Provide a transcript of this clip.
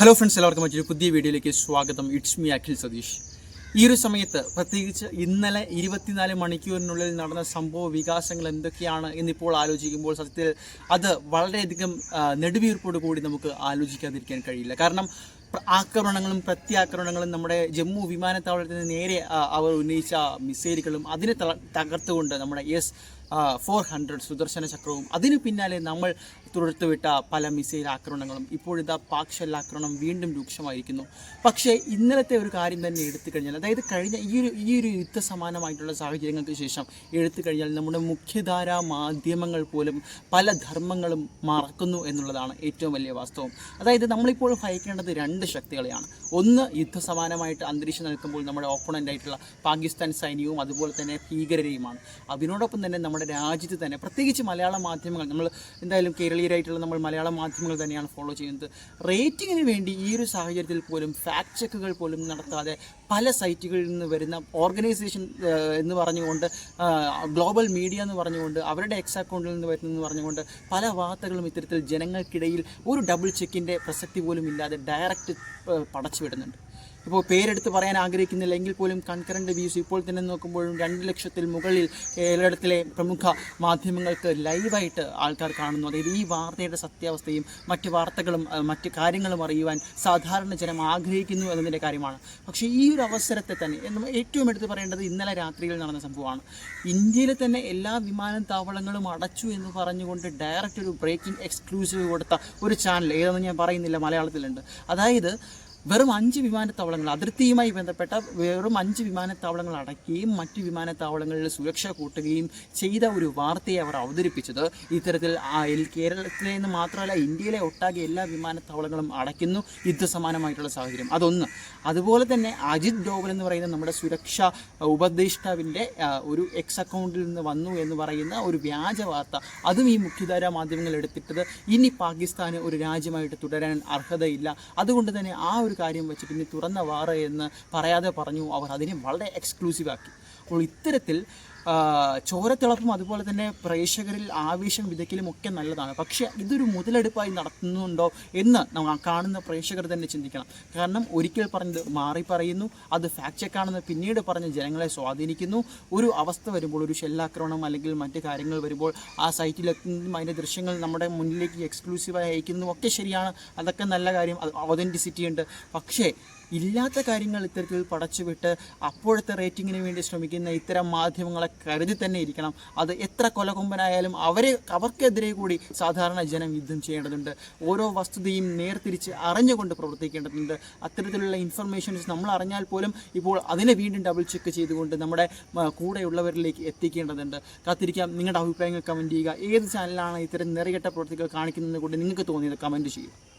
Hello friends എല്ലാവർക്കും മറ്റൊരു പുതിയ വീഡിയോയിലേക്ക് സ്വാഗതം. It's me Akhil Satheesh. ഈ ഒരു സമയത്ത് പ്രത്യേകിച്ച് ഇന്നലെ ഇരുപത്തിനാല് മണിക്കൂറിനുള്ളിൽ നടന്ന സംഭവ വികാസങ്ങൾ എന്തൊക്കെയാണ് എന്നിപ്പോൾ ആലോചിക്കുമ്പോൾ സത്യത്തിൽ അത് വളരെയധികം നെടുവീർപ്പോട് കൂടി നമുക്ക് ആലോചിക്കാതിരിക്കാൻ കഴിയില്ല. കാരണം ആക്രമണങ്ങളും പ്രത്യാക്രമണങ്ങളും നമ്മുടെ ജമ്മു വിമാനത്താവളത്തിന് നേരെ അവർ ഉന്നയിച്ച മിസൈലുകളും അതിനെ തകർത്തുകൊണ്ട് നമ്മുടെ എസ് ഫോർ ഹൺഡ്രഡ് സുദർശന ചക്രവും. അതിനു പിന്നാലെ നമ്മൾ തുടർത്തുവിട്ട പല മിസൈൽ ആക്രമണങ്ങളും ഇപ്പോഴിതാ പാക് ആക്രമണം വീണ്ടും രൂക്ഷമായിരിക്കുന്നു. പക്ഷേ ഇന്നലത്തെ ഒരു കാര്യം തന്നെ എടുത്തു കഴിഞ്ഞാൽ അതായത് കഴിഞ്ഞ ഈ ഒരു ഈ ഒരു യുദ്ധ സമാനമായിട്ടുള്ള സാഹചര്യങ്ങൾക്ക് ശേഷം എടുത്തു കഴിഞ്ഞാൽ നമ്മുടെ മുഖ്യധാരാ മാധ്യമങ്ങൾ പോലും പല ധർമ്മങ്ങളും മറക്കുന്നു എന്നുള്ളതാണ് ഏറ്റവും വലിയ വാസ്തവം. അതായത് നമ്മളിപ്പോൾ ഭയക്കേണ്ടത് രണ്ട് ശക്തികളെയാണ്. ഒന്ന് യുദ്ധസമാനമായിട്ട് അന്തരീക്ഷം നിൽക്കുമ്പോൾ നമ്മുടെ ഓപ്പണന്റായിട്ടുള്ള പാകിസ്ഥാൻ സൈന്യവും അതുപോലെ തന്നെ ഭീകരരെയുമാണ്. അതിനോടൊപ്പം തന്നെ നമ്മുടെ രാജ്യത്ത് തന്നെ. പ്രത്യേകിച്ച് മലയാള മാധ്യമങ്ങൾ. നമ്മൾ എന്തായാലും കേരളീയരായിട്ടുള്ള നമ്മൾ മലയാള മാധ്യമങ്ങൾ തന്നെയാണ് ഫോളോ ചെയ്യുന്നത്. റേറ്റിങ്ങിന് വേണ്ടി ഈ ഒരു സാഹചര്യത്തിൽ പോലും ഫാക്ട് ചെക്കുകൾ പോലും നടത്താതെ പല സൈറ്റുകളിൽ നിന്ന് വരുന്ന ഓർഗനൈസേഷൻ എന്ന് പറഞ്ഞുകൊണ്ട് ഗ്ലോബൽ മീഡിയ എന്ന് പറഞ്ഞുകൊണ്ട് അവരുടെ എക്സ് അക്കൗണ്ടിൽ നിന്ന് വരുന്നതെന്ന് പറഞ്ഞുകൊണ്ട് പല വാർത്തകളും ഇത്തരത്തിൽ ജനങ്ങൾക്കിടയിൽ ഒരു ഡബിൾ ചെക്കിന്റെ പ്രസക്തി പോലും ഇല്ലാതെ ഡയറക്റ്റ് പടച്ചു വിടുന്നുണ്ട് ഇപ്പോൾ പേരെടുത്ത് പറയാൻ ആഗ്രഹിക്കുന്നില്ല. എങ്കിൽ പോലും കൺകറന്റ് വ്യൂസ് ഇപ്പോൾ തന്നെ നോക്കുമ്പോഴും രണ്ട് ലക്ഷത്തിൽ മുകളിൽ കേരളത്തിലെ പ്രമുഖ മാധ്യമങ്ങൾക്ക് ലൈവായിട്ട് ആൾക്കാർ കാണുന്നു. അതായത് ഈ വാർത്തയുടെ സത്യാവസ്ഥയും മറ്റ് വാർത്തകളും മറ്റ് കാര്യങ്ങളും അറിയുവാൻ സാധാരണ ജനം ആഗ്രഹിക്കുന്നു എന്നതിന്റെ കാര്യമാണ്. പക്ഷേ ഈ ഒരു അവസരത്തെ തന്നെ നമ്മൾ ഏറ്റവും എടുത്ത് പറയേണ്ടത് ഇന്നലെ രാത്രിയിൽ നടന്ന സംഭവമാണ്. ഇന്ത്യയിലെ തന്നെ എല്ലാ വിമാനത്താവളങ്ങളും അടച്ചു എന്ന് പറഞ്ഞുകൊണ്ട് ഡയറക്റ്റ് ഒരു ബ്രേക്കിംഗ് എക്സ്ക്ലൂസീവ് കൊടുത്ത ഒരു ചാനൽ ഏതെന്ന് ഞാൻ പറയുന്നില്ല മലയാളത്തിലുണ്ട്. അതായത് വെറും അഞ്ച് വിമാനത്താവളങ്ങൾ അതിർത്തിയുമായി ബന്ധപ്പെട്ട വെറും അഞ്ച് വിമാനത്താവളങ്ങൾ അടയ്ക്കുകയും മറ്റ് വിമാനത്താവളങ്ങളിൽ സുരക്ഷ കൂട്ടുകയും ചെയ്ത ഒരു വാർത്തയെ അവർ അവതരിപ്പിച്ചത്. ഇത്തരത്തിൽ കേരളത്തിലെ നിന്ന് മാത്രമല്ല ഇന്ത്യയിലെ ഒട്ടാകെ എല്ലാ വിമാനത്താവളങ്ങളും അടയ്ക്കുന്നു. യുദ്ധസമാനമായിട്ടുള്ള സാഹചര്യം. അതൊന്ന്. അതുപോലെ തന്നെ അജിത് ഡോവൽ എന്ന് പറയുന്ന നമ്മുടെ സുരക്ഷാ ഉപദേഷ്ടാവിന്റെ ഒരു എക്സ് അക്കൗണ്ടിൽ നിന്ന് വന്നു എന്ന് പറയുന്ന ഒരു വ്യാജ വാർത്ത. അതും ഈ മുഖ്യധാരാ മാധ്യമങ്ങൾ എടുത്തിട്ടത്. ഇനി പാകിസ്ഥാന് ഒരു രാജ്യമായിട്ട് തുടരാൻ അർഹതയില്ല. അതുകൊണ്ട് തന്നെ ആ ഒരു കാര്യം വെച്ച് പിന്നെ തുറന്ന വാറ എന്ന് പറയാതെ പറഞ്ഞു. അവർ അതിനെ വളരെ എക്സ്ക്ലൂസീവ് ആക്കി. അപ്പോൾ ഇത്തരത്തിൽ ചോരത്തിളപ്പും അതുപോലെ തന്നെ പ്രേക്ഷകരിൽ ആവേശം വിതയ്ക്കലും ഒക്കെ നല്ലതാണ്. പക്ഷേ ഇതൊരു മുതലെടുപ്പായി നടത്തുന്നുണ്ടോ എന്ന് കാണുന്ന പ്രേക്ഷകർ തന്നെ ചിന്തിക്കണം. കാരണം ഒരിക്കൽ പറഞ്ഞത് മാറി പറയുന്നു അത് ഫാക്ട് ചെക്കാണെന്ന് പിന്നീട് പറഞ്ഞ് ജനങ്ങളെ സ്വാധീനിക്കുന്നു. ഒരു അവസ്ഥ വരുമ്പോൾ ഒരു ഷെല്ലാക്രമണം അല്ലെങ്കിൽ മറ്റു കാര്യങ്ങൾ വരുമ്പോൾ ആ സൈറ്റിലെത്തുന്നതും അതിന്റെ ദൃശ്യങ്ങൾ നമ്മുടെ മുന്നിലേക്ക് എക്സ്ക്ലൂസീവായി അയക്കുന്നതും ഒക്കെ ശരിയാണ്. അതൊക്കെ നല്ല കാര്യം ഒതന്റിസിറ്റി ഉണ്ട്. പക്ഷേ ഇല്ലാത്ത കാര്യങ്ങൾ ഇത്തരത്തിൽ പടച്ചുവിട്ട് അപ്പോഴത്തെ റേറ്റിങ്ങിന് വേണ്ടി ശ്രമിക്കുന്ന ഇത്തരം മാധ്യമങ്ങളെ കരുതി തന്നെ ഇരിക്കണം. അത് എത്ര കൊലകൊമ്പനായാലും അവരെ അവർക്കെതിരെ കൂടി സാധാരണ ജനം യുദ്ധം ചെയ്യേണ്ടതുണ്ട്. ഓരോ വസ്തുതയും നേർതിരിച്ച് അറിഞ്ഞുകൊണ്ട് പ്രവർത്തിക്കേണ്ടതുണ്ട്. അത്തരത്തിലുള്ള ഇൻഫർമേഷൻസ് നമ്മൾ അറിഞ്ഞാൽ പോലും ഇപ്പോൾ അതിനെ വീണ്ടും ഡബിൾ ചെക്ക് ചെയ്തുകൊണ്ട് നമ്മുടെ കൂടെയുള്ളവരിലേക്ക് എത്തിക്കേണ്ടതുണ്ട്. കാത്തിരിക്കാം. നിങ്ങളുടെ അഭിപ്രായങ്ങൾ കമന്റ് ചെയ്യുക. ഏത് ചാനലാണ് ഇത്തരം നിറകെട്ട പ്രവൃത്തികൾ കാണിക്കുന്നത് കൊണ്ട് നിങ്ങൾക്ക് തോന്നിയത് കമന്റ് ചെയ്യുക.